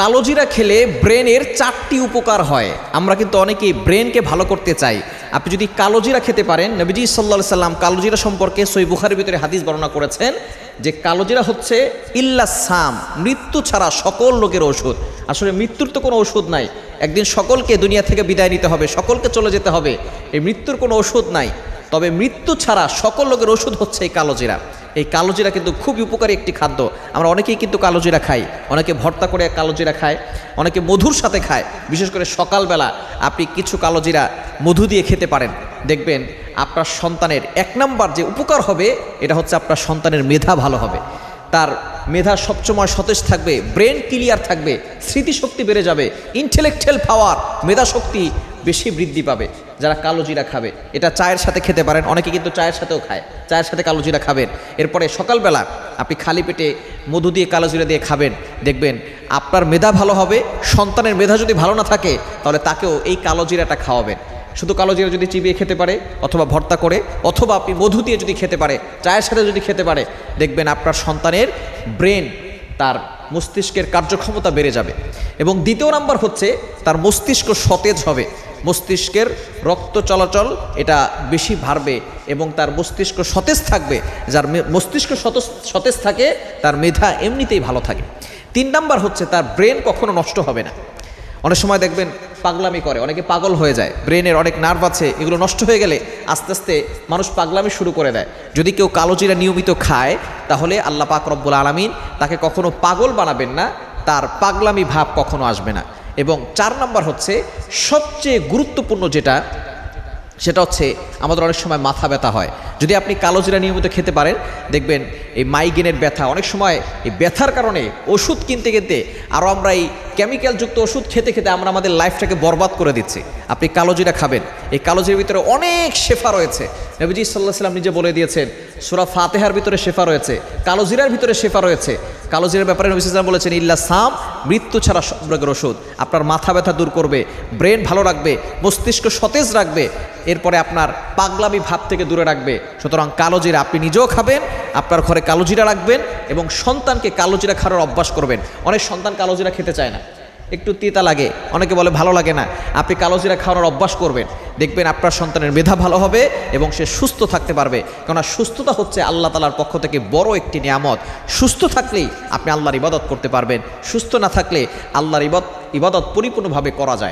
কালোজিরা খেলে ব্রেনের চারটি উপকার হয়। আমরা কিন্তু অনেকেই ব্রেনকে ভালো করতে চাই। আপনি যদি কালোজিরা খেতে পারেন, নবীজি সাল্লা সাল্লাম কালোজিরা সম্পর্কে সই বুখারের ভিতরে হাদিস বর্ণনা করেছেন যে কালোজিরা হচ্ছে ইল্লা সাম, মৃত্যু ছাড়া সকল লোকের ওষুধ আসলে মৃত্যুর তো কোনো ওষুধ নাই। একদিন সকলকে দুনিয়া থেকে বিদায় নিতে হবে, সকলকে চলে যেতে হবে। এই মৃত্যুর কোনো ওষুধ নাই। তবে মৃত্যু ছাড়া সকল লোকের ওষুধ হচ্ছে এই কালোজিরা এই কালোজিরা কিন্তু খুবই উপকারী একটি খাদ্য। আমরা অনেকেই কিন্তু কালোজিরা খাই। অনেকে ভর্তা করে কালোজিরা খায়, অনেকে মধুর সাথে খায়। বিশেষ করে সকালবেলা আপনি কিছু কালোজিরা মধু দিয়ে খেতে পারেন। দেখবেন আপনার সন্তানের এক নাম্বার যে উপকার হবে, এটা হচ্ছে আপনার সন্তানের মেধা ভালো হবে। তার মেধা সবসময় সতেজ থাকবে, ব্রেন ক্লিয়ার থাকবে, স্মৃতিশক্তি বেড়ে যাবে ইন্টেলেকচুয়াল পাওয়ার মেধা শক্তি বেশি বৃদ্ধি পাবে, যারা কালো জিরা খাবে। এটা চায়ের সাথে খেতে পারেন, অনেকে কিন্তু চায়ের সাথেও খায়। চায়ের সাথে কালো জিরা খাবেন। এরপরে সকালবেলা আপনি খালি পেটে মধু দিয়ে, কালো জিরা দিয়ে খাবেন। দেখবেন আপনার মেধা ভালো হবে, সন্তানের মেধা যদি ভালো না থাকে, তাহলে তাকেও এই কালো জিরাটা খাওয়াবেন। শুধু কালো জিরা যদি চিবিয়ে খেতে পারে, অথবা ভর্তা করে, অথবা আপনি মধু দিয়ে যদি খেতে পারে, চায়ের সাথে যদি খেতে পারে, দেখবেন আপনার সন্তানের ব্রেন তার মস্তিষ্কের কার্যক্ষমতা বেড়ে যাবে। এবং দ্বিতীয় নাম্বার হচ্ছে, তার মস্তিষ্ক সতেজ হবে। মস্তিষ্কের রক্ত চলাচল এটা বেশি বাড়বে এবং তার মস্তিষ্ক সতেজ থাকবে। যার মস্তিষ্ক সতেজ থাকে, তার মেধা এমনিতেই ভালো থাকে। তিন নাম্বার হচ্ছে তার ব্রেন কখনো নষ্ট হবে না। অনেক সময় দেখবেন পাগলামি করে, অনেকে পাগল হয়ে যায়, ব্রেনের অনেক নার্ভ আছে, এগুলো নষ্ট হয়ে গেলে আস্তে আস্তে মানুষ পাগলামি শুরু করে দেয়। যদি কেউ কালোজিরা নিয়মিত খায়, তাহলে আল্লাহ পাক রব্বুল আলমিন তাকে কখনো পাগল বানাবেন না, তার পাগলামি ভাব কখনো আসবে না। এবং চার নাম্বার হচ্ছে, সবচেয়ে গুরুত্বপূর্ণ যেটা, সেটা হচ্ছে আমাদের অনেক সময় মাথা ব্যথা হয়। যদি আপনি কালো জিরা নিয়মিত খেতে পারেন, দেখবেন এই মাইগ্রেনের ব্যথা, অনেক সময় এই ব্যথার কারণে ওষুধ কিনতে কিনতে আরও আমরা এই কেমিক্যালযুক্ত ওষুধ খেতে খেতে আমরা আমাদের লাইফটাকে বরবাদ করে দিচ্ছি। আপনি কালোজিরা খাবেন। এই কালোজির ভিতরে অনেক শেফা রয়েছে। নবীজি সাল্লাহ সাল্লাম নিজে বলে দিয়েছেন, সুরা ফাতেহার ভিতরে শেফা রয়েছে, কালোজিরার ভিতরে শেফা রয়েছে। কালোজিরার ব্যাপারে নবী সাল্লাম বলেছেন, ইল্লা সাম, মৃত্যু ছাড়া সব রোগের ওষুধ। আপনার মাথা ব্যথা দূর করবে, ব্রেন ভালো রাখবে, মস্তিষ্ক সতেজ রাখবে, এরপরে আপনার পাগলামি ভাব থেকে দূরে রাখবে। সুতরাং কালোজিরা আপনি নিজেও খাবেন, আপনার ঘরে কালোজিরা রাখবেন এবং সন্তানকে কালোজিরা খাওয়ার অভ্যাস করবেন। অনেক সন্তান কালোজিরা খেতে চায় না। একটু তিতা লাগে। অনেকে বলে ভালো লাগে না। আপনি কালো জিরা খাওয়ানোর অভ্যাস করবেন। দেখবেন আপনার সন্তানের মেধা ভালো হবে এবং সে সুস্থ থাকতে পারবে। কেননা সুস্থতা হচ্ছে আল্লাহ তালার পক্ষ থেকে বড় একটি নিয়ামত। সুস্থ থাকলেই আপনি আল্লাহর ইবাদত করতে পারবেন। সুস্থ না থাকলে আল্লাহর ইবাদ ইবাদত পরিপূর্ণভাবে করা যায়।